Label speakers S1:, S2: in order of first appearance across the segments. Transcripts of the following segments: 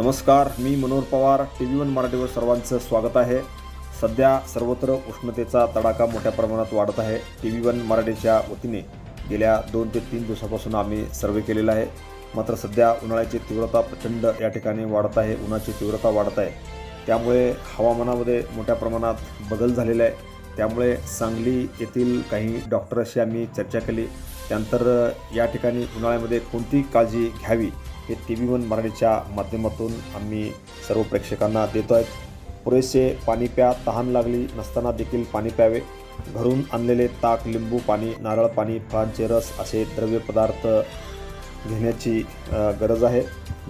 S1: नमस्कार मी Manohar Pawar. T V one मराठीवर सर्वांचं स्वागत आहे. सध्या सर्वत्र उष्णतेचा तडाखा मोठ्या प्रमाणात वाढत आहे. टी व्ही वन मराठीच्या वतीने गेल्या दोन ते तीन दिवसापासून आम्ही सर्वे केलेला आहे. मात्र सध्या उन्हाळ्याची तीव्रता प्रचंड या ठिकाणी वाढत आहे उन्हाची तीव्रता वाढत आहे. त्यामुळे हवामानामध्ये मोठ्या प्रमाणात बदल झालेला आहे. त्यामुळे सांगली येथील काही डॉक्टरशी आम्ही चर्चा केली. त्यानंतर या ठिकाणी उन्हाळ्यामध्ये कोणती काळजी घ्यावी हे टी व्ही वन मराठीच्या माध्यमातून आम्ही सर्व प्रेक्षकांना देतो आहेत. पुरेसे पाणी प्या तहान लागली नसताना देखील पाणी प्यावे. घरून आणलेले ताक लिंबू पाणी नारळ पाणी फळांचे रस असे द्रव्य पदार्थ घेण्याची गरज आहे.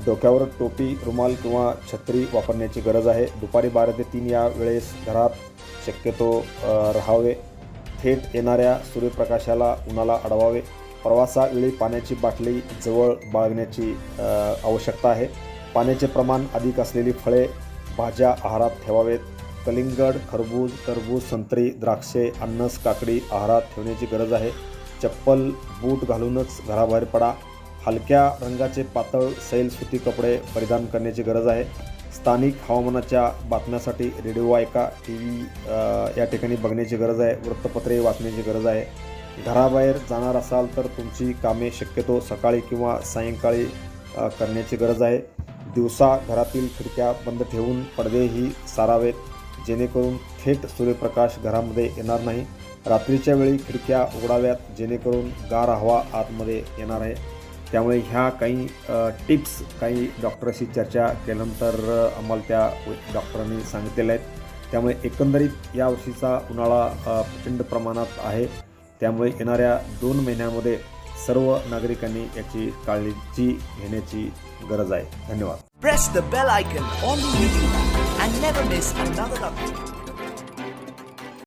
S1: डोक्यावर टोपी रुमाल किंवा छत्री वापरण्याची गरज आहे. दुपारी बारा ते तीन या वेळेस घरात शक्यतो राहावे. थेट येणाऱ्या सूर्यप्रकाशाला उन्हाला अडवावे. प्रवासावेळी पाण्याची बाटली जवळ बाळगण्याची आवश्यकता आहे. पाण्याचे प्रमाण अधिक असलेली फळे भाज्या आहारात ठेवावेत. कलिंगड खरबूज टरबूज संत्री द्राक्षे अन्नस काकडी आहारात ठेवण्याची गरज आहे. चप्पल बूट घालूनच घराबाहेर पडा. हलक्या रंगाचे पातळ सैल सुती कपडे परिधान करण्याची गरज आहे. स्थानिक हवामानाच्या बातम्यासाठी रेडिओ ऐका टी व्ही या ठिकाणी बघण्याची गरज आहे. वृत्तपत्रे वाचण्याची गरज आहे. घराबाहेर जाणार असाल तर तुमची कामे शक्यतो सकाळी किंवा सायंकाळी करण्याची गरज आहे. दिवसा घरातील खिडक्या बंद ठेवून पडदेही सारावेत. जेणेकरून थेट सूर्यप्रकाश घरामध्ये येणार नाही. रात्रीच्या वेळी खिडक्या उघडाव्यात जेणेकरून गार हवा आतमध्ये येणार आहे. त्यामुळे ह्या काही टिप्स काही डॉक्टरशी चर्चा केल्यानंतर आम्हाला त्या डॉक्टरांनी सांगितलेल्या आहेत. त्यामुळे एकंदरीत यावर्षीचा उन्हाळा प्रचंड प्रमाणात आहे. त्यामुळे येणाऱ्या दोन महिन्यामध्ये सर्व नागरिकांनी याची काळजी घेण्याची गरज आहे. धन्यवाद.